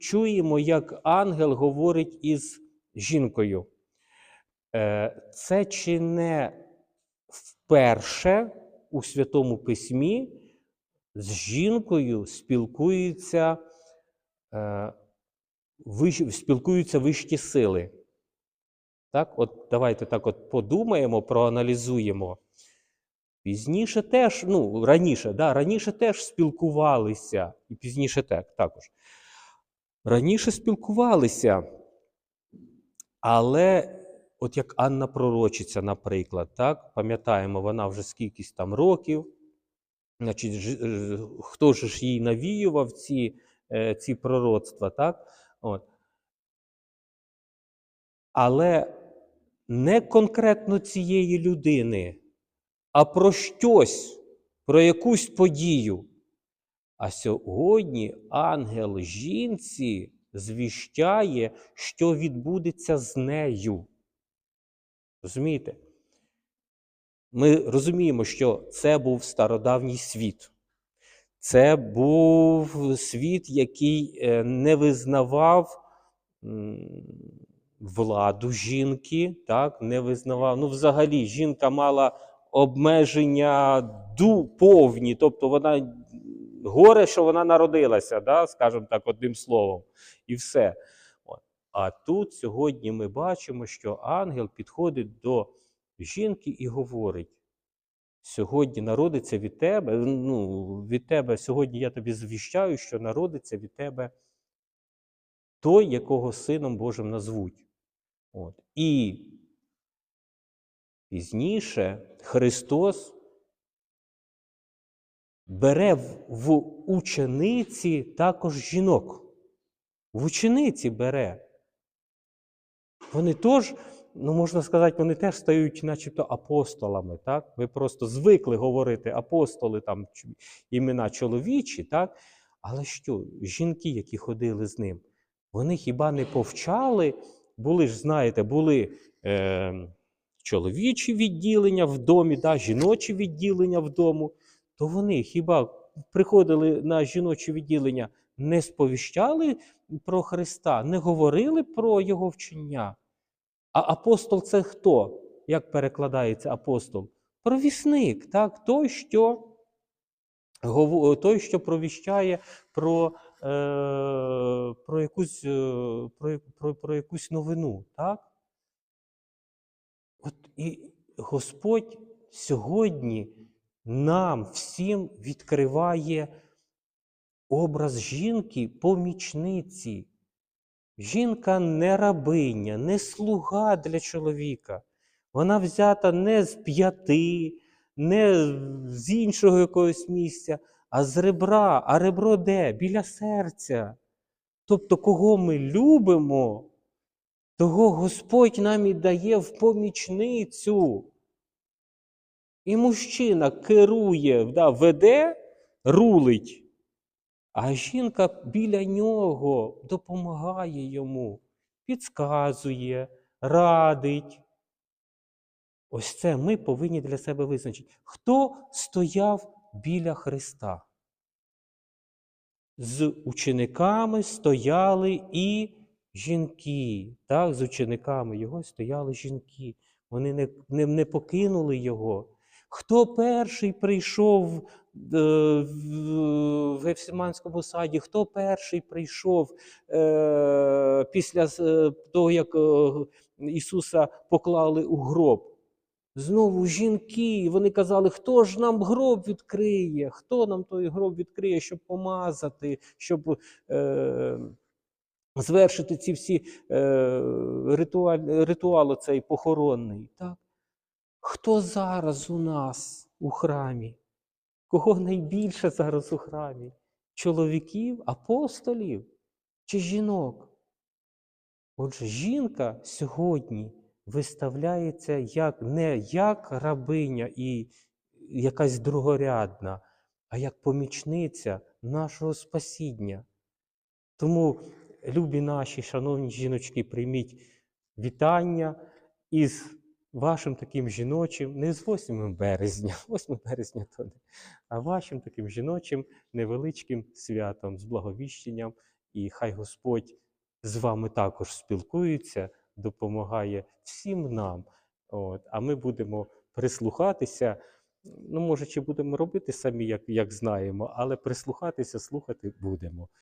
чуємо, як ангел говорить із жінкою. Е, Це чи не вперше у Святому Письмі з жінкою спілкуються, е, спілкуються вищі сили. Так, от давайте так от подумаємо, проаналізуємо. Пізніше теж, ну, раніше, да, раніше теж спілкувалися, і пізніше так, також. Раніше спілкувалися, але от як Анна Пророчиця, наприклад, так, пам'ятаємо, вона вже скількись там років, значить, е, хто ж ж їй навіював ці, е, ці пророцтва, так? От. Але не конкретно цієї людини, а про щось, про якусь подію. А сьогодні ангел жінці звіщає, що відбудеться з нею. Розумієте? Ми розуміємо, що це був стародавній світ. Це був світ, який е, не визнавав владу жінки, так, не визнавав. Ну, взагалі, жінка мала обмеження повні, тобто вона горе, що вона народилася, да, скажімо так, одним словом, і все. А тут сьогодні ми бачимо, що ангел підходить до жінки і говорить: сьогодні народиться від тебе, ну, від тебе, сьогодні я тобі звіщаю, що народиться від тебе той, якого сином Божим назвуть. От. І пізніше Христос бере в, учениці також жінок. В учениці бере. Вони теж, ну можна сказати, вони теж стають начебто апостолами. Так? Ви просто звикли говорити апостоли, там імена чоловічі, так? але що, жінки, які ходили з ним, вони хіба не повчали? Були ж, знаєте, були е, чоловічі відділення в домі, да, жіночі відділення в дому, то вони хіба приходили на жіноче відділення, не сповіщали про Христа, не говорили про Його вчення. А апостол це хто? Як перекладається апостол? Провісник, так? той, що, той, що провіщає про, е, про, якусь, е, про, про, про якусь новину. Так? От і Господь сьогодні нам всім відкриває образ жінки помічниці. Жінка не рабиня, не слуга для чоловіка. Вона взята не з п'яти, не з іншого якогось місця, а з ребра. А ребро де? Біля серця. Тобто, кого ми любимо, того Господь нам і дає в помічницю. І мужчина керує, да, веде, рулить, а жінка біля нього допомагає йому, підказує, радить. Ось це ми повинні для себе визначити. Хто стояв біля Христа? З учениками стояли і жінки. Так, з учениками його стояли жінки. Вони не, не, не покинули його. Хто перший прийшов е, в- Гефсиманському саді? Хто перший прийшов е, після е, того, як Ісуса поклали у гроб? Знову жінки, вони казали, хто ж нам гроб відкриє? Хто нам той гроб відкриє, щоб помазати, щоб е, звершити ці всі е, ритуал оцей похоронний? Так? Хто зараз у нас у храмі? Кого найбільше зараз у храмі? Чоловіків, апостолів чи жінок? Отже, жінка сьогодні виставляється як, не як рабиня і якась другорядна, а як помічниця нашого спасіння. Тому, любі наші, шановні жіночки, прийміть вітання із вашим таким жіночим, не з 8 березня, 8 березня то не, а вашим таким жіночим невеличким святом з благовіщенням І хай Господь з вами також спілкується, допомагає всім нам. От, а ми будемо прислухатися. Ну, може, чи будемо робити самі, як, як знаємо, але прислухатися, слухати будемо.